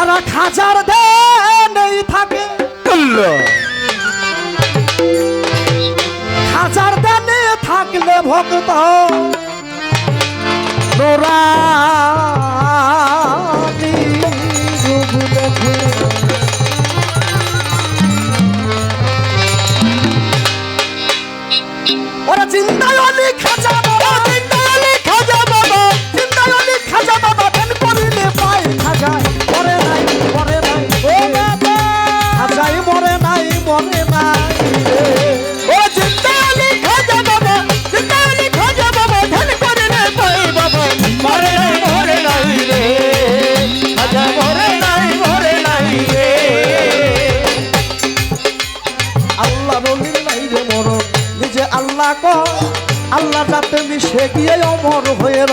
যারা খাজার দেই থাকে। খাজার দেনে থাকলে ভক্ত। নোরানি আল্লাহ যাতে মিশে গিয়ে অমর হয়ে র।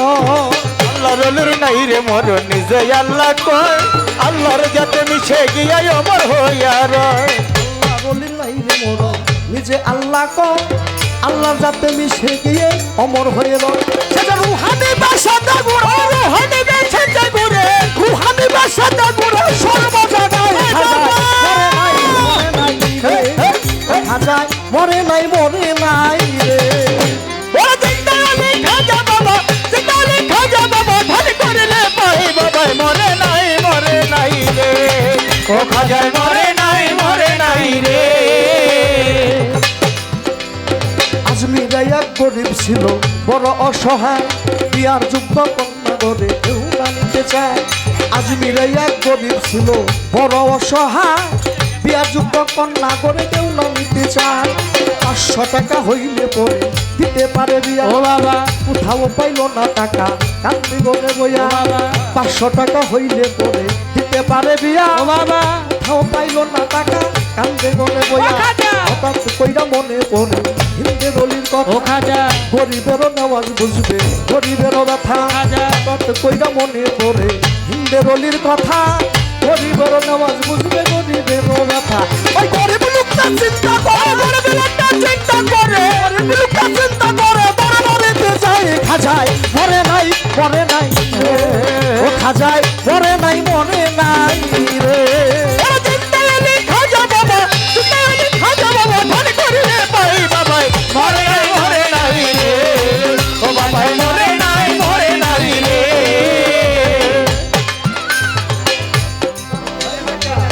আল্লাহ রলুর নাই রে মর নিজে আল্লাহ কয় আল্লাহর যাতে মিশে গিয়ে অমর হইয়া রয় আল্লাহ রলির নাই রে মর নিজে আল্লাহ ক আল্লাহ যাতে মিশে গিয়ে অমর হয়ে রয় সেটা রুহানি বাসাটা গুড়ো রুহানি বাসাটা ও খাজায় মরে নাই মরে নাই রে। আজমিরা এক গরিব ছিল বড় অসহায়। বিয়ার যুক্ত কন্যা করে কেউ না নিতে চায়। আজমিরা এক গরিব ছিল বড় অসহায়। বিয়ার যুক্ত কন্যা করে কেউ না নিতে চায়। পাঁচশো টাকা হইলে পরে দিতে পারে বিয়া। ও বাবা। কোথাও পাইল না টাকা কান্দি গনে বইয়া বাবা। পাঁচশো টাকা হইলে পরে দিতে পারে বিয়া? ও বাবা। কোথাও পাইল না টাকা কান্দে গনে বইয়া ও খাজা। হঠাৎ কইরা মনে পড়ে হিন্দে রলির কথা। ও খাজা। গরিবের নেওয়াজ বুঝবে গরিবের ব্যথা। খাজা। হঠাৎ কইরা মনে পড়ে হিন্দে রলির কথা। গরিবের নেওয়াজ বুঝবে গরিবের ব্যথা। ওই গরিব লোকটা চিন্তা করে গরিব লোকটা চিন্তা করে। গরিব লোকটা চিন্তা করে বড় মরেতে যায় খাজায়। মরে নাই মরে নাই। ও খাজায়।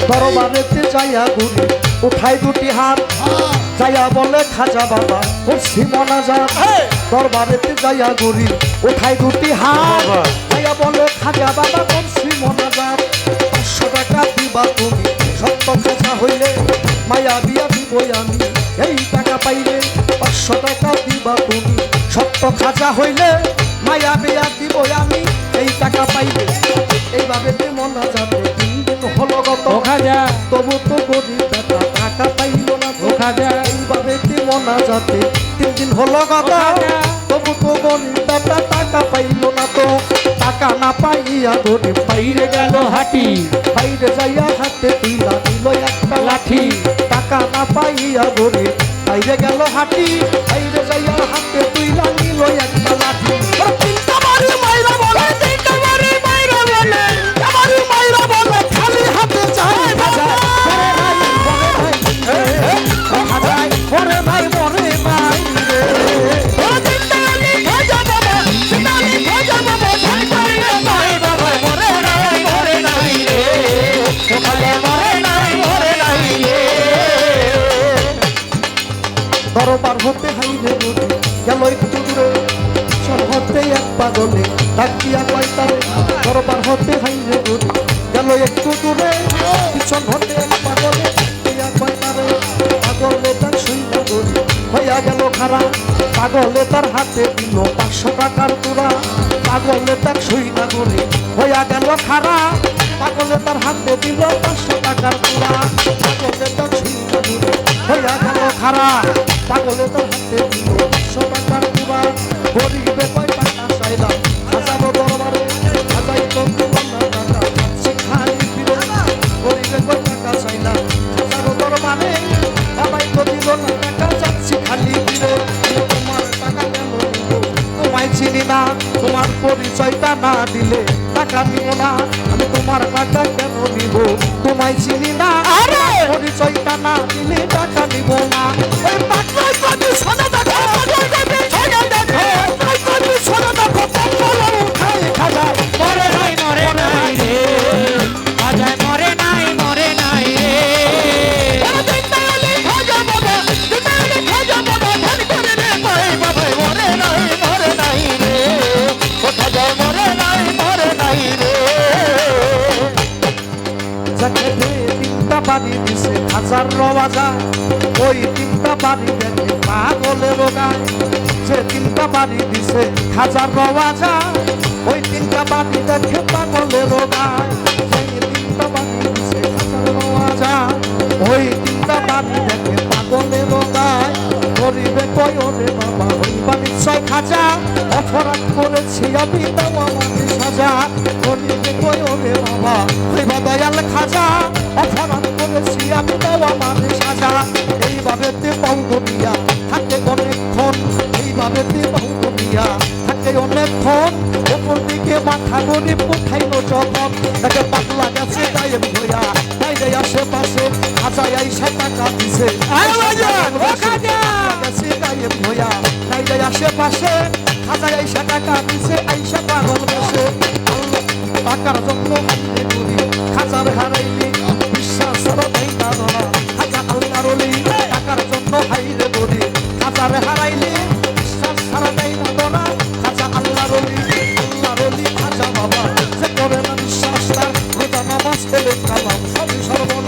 দরবারেতে যাইয়া ঘুরি উঠাই দুটি হাত। যাইয়া বলে খাজা বাবা করছি মনা যা। দরবারেতে যাইয়া ঘুরি উঠাই দুটি হাত। যাইয়া বলে খাজা বাবা করছি মনা যা। পাঁচশো টাকা দিবা তুমি সত্য খাজা হইলে মায়া বিয়া দিবই আমি এই টাকা পাইলে পাঁচশো টাকা দিবা তুমি সত্য খাজা হইলে মায়া বিয়া দিবই আমি এই টাকা পাইলে। এইভাবে মনা গত খাজা তবু তো গরিব বেটা টাকা পাইল না তো। খাজা এইভাবে মনা যাতে তিন দিন হলো ও তবু তো গরিব বেটা টাকা পাইল না তো। টাকা না পাইয়া গরিব বাইরে গেল হাটি। বাইরে যাইয়া হাতে তুইলা দিল একটা লাঠি। টাকা না পাইয়া গরিব বাইরে গেল হাটি। বাইরে যাইয়া হাতে তুইলা নিল একটা লাঠি। ডাকিয়া কয়তারে দরবার হতে হাইরে নদী গেল একটু দূরে, পিছন এক পাগলে ডাকিয়া কয়তারে পাগলে তার সইনা গরি হইয়া গেল খারা পাগলে তার হাতে দিল পাঁচশো টাকার তোরা পাগলে তার সইনা গরি হইয়া গেল খারা পাগলে তার হাতে দিল পাঁচশো টাকার তোরা পাগলে তার সইনা গরি হইয়া গেল খারা পাগলে তো হাতে দিল একশো টাকার কুবা দিব চিনি না আমি তোমার টাকা কেন নিব? তোমায় চিনি না তিনটা বাড়ি দিছে হাজার রওয়াজা। ওই তিনটা বাড়ি দেখে পাগলের গায় যে তিনটা বাড়ি দিছে হাজার রওয়াজা। ওই তিনটা বাড়ি দেখে পাগলের গায় সেই তিনটা বাড়ি দিছে হাজার রওয়াজা। ওই তিনটা বাড়ি দেখে পাগলের গায় গরিবে কয় ওরে বাবা হইবা নিশ্চয় খাজা অপরাধ করেছি আমি দেওয়া মানে সাজা। গরিবে কয় ওরে বাবা হইবা দয়াল খাজা। কোথাইল যখন তাকে পাতলা গেছে তাই ভয়া। বাইরে আশেপাশে খাজায় আইসা টাকা দিছে! গেছে গায়ে ভয়া। বাইরে আশেপাশে হাজার আইসা টাকা দিছে আইসা পাগল বসে সর্বপ্রথম